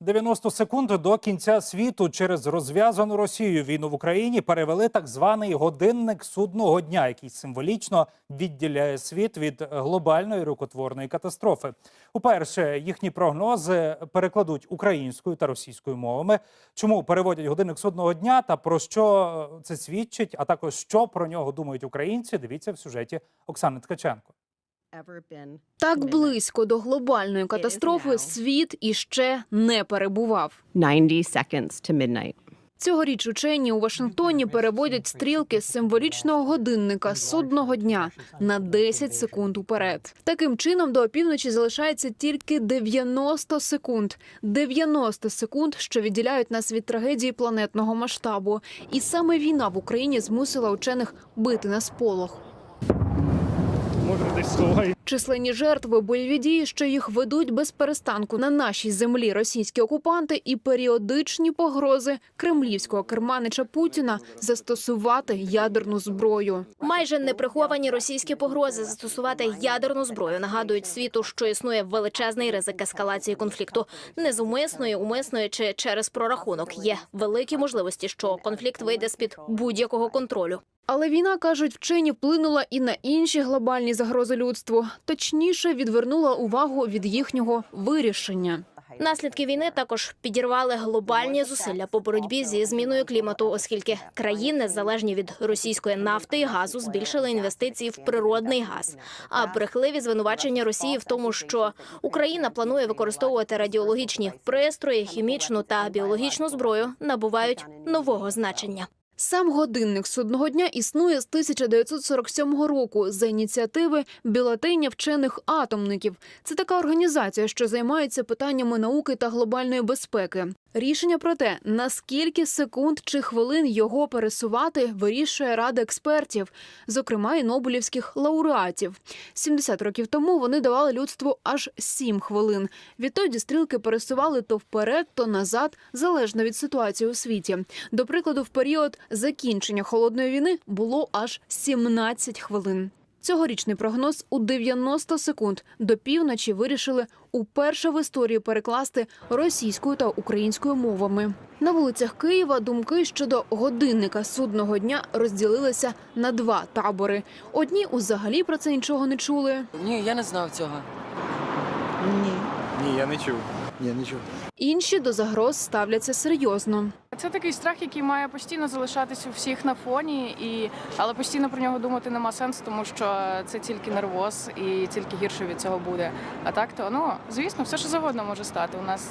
90 секунд до кінця світу через розв'язану Росією війну в Україні перевели так званий годинник судного дня, який символічно відділяє світ від глобальної рукотворної катастрофи. Уперше їхні прогнози перекладуть українською та російською мовами. Чому переводять годинник судного дня та про що це свідчить, а також що про нього думають українці? Дивіться в сюжеті Оксани Ткаченко. Так близько до глобальної катастрофи світ іще не перебував. 90 seconds to midnight. Цьогоріч учені у Вашингтоні переводять стрілки з символічного годинника судного дня на 10 секунд уперед. Таким чином до опівночі залишається тільки 90 секунд. 90 секунд, що відділяють нас від трагедії планетного масштабу. І саме війна в Україні змусила учених бити на сполох. look at this story. Численні жертви, бойові дії, що їх ведуть без перестанку на нашій землі російські окупанти і періодичні погрози кремлівського керманича Путіна застосувати ядерну зброю. Майже неприховані російські погрози застосувати ядерну зброю нагадують світу, що існує величезний ризик ескалації конфлікту. Не з умисної, умисної чи через прорахунок. Є великі можливості, що конфлікт вийде з під будь-якого контролю. Але війна, кажуть вчені, вплинула і на інші глобальні загрози людству. Точніше, відвернула увагу від їхнього вирішення. Наслідки війни також підірвали глобальні зусилля по боротьбі зі зміною клімату, оскільки країни, залежні від російської нафти і газу, збільшили інвестиції в природний газ. А брехливі звинувачення Росії в тому, що Україна планує використовувати радіологічні пристрої, хімічну та біологічну зброю, набувають нового значення. Сам годинник судного дня існує з 1947 року за ініціативи бюлетеня вчених атомників. Це така організація, що займається питаннями науки та глобальної безпеки. Рішення про те, наскільки секунд чи хвилин його пересувати, вирішує рада експертів, зокрема і нобелівських лауреатів. 70 років тому вони давали людству аж 7 хвилин. Відтоді стрілки пересували то вперед, то назад, залежно від ситуації у світі. До прикладу, в період закінчення холодної війни було аж 17 хвилин. Цьогорічний прогноз у 90 секунд до півночі вирішили уперше в історії перекласти російською та українською мовами. На вулицях Києва думки щодо годинника судного дня розділилися на два табори. Одні взагалі про це нічого не чули. Ні, я не знав цього. Ні, ні, я не чув. Ні, нічого. Інші до загроз ставляться серйозно. Це такий страх, який має постійно залишатися у всіх на фоні, і але постійно про нього думати нема сенсу, тому що це тільки нервоз і тільки гірше від цього буде. А так то ну звісно, все що завгодно може стати. У нас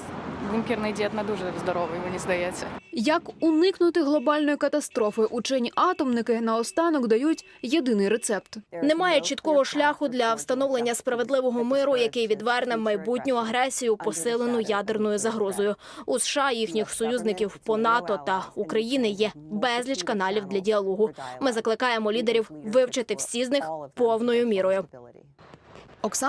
бункерний дід не дуже здоровий, мені здається. Як уникнути глобальної катастрофи? Учені атомники наостанок дають єдиний рецепт. Немає чіткого шляху для встановлення справедливого миру, який відверне майбутню агресію, посилену ядерною загрозою. У США їхніх союзників по НАТО та України є безліч каналів для діалогу. Ми закликаємо лідерів вивчити всі з них повною мірою. Оксана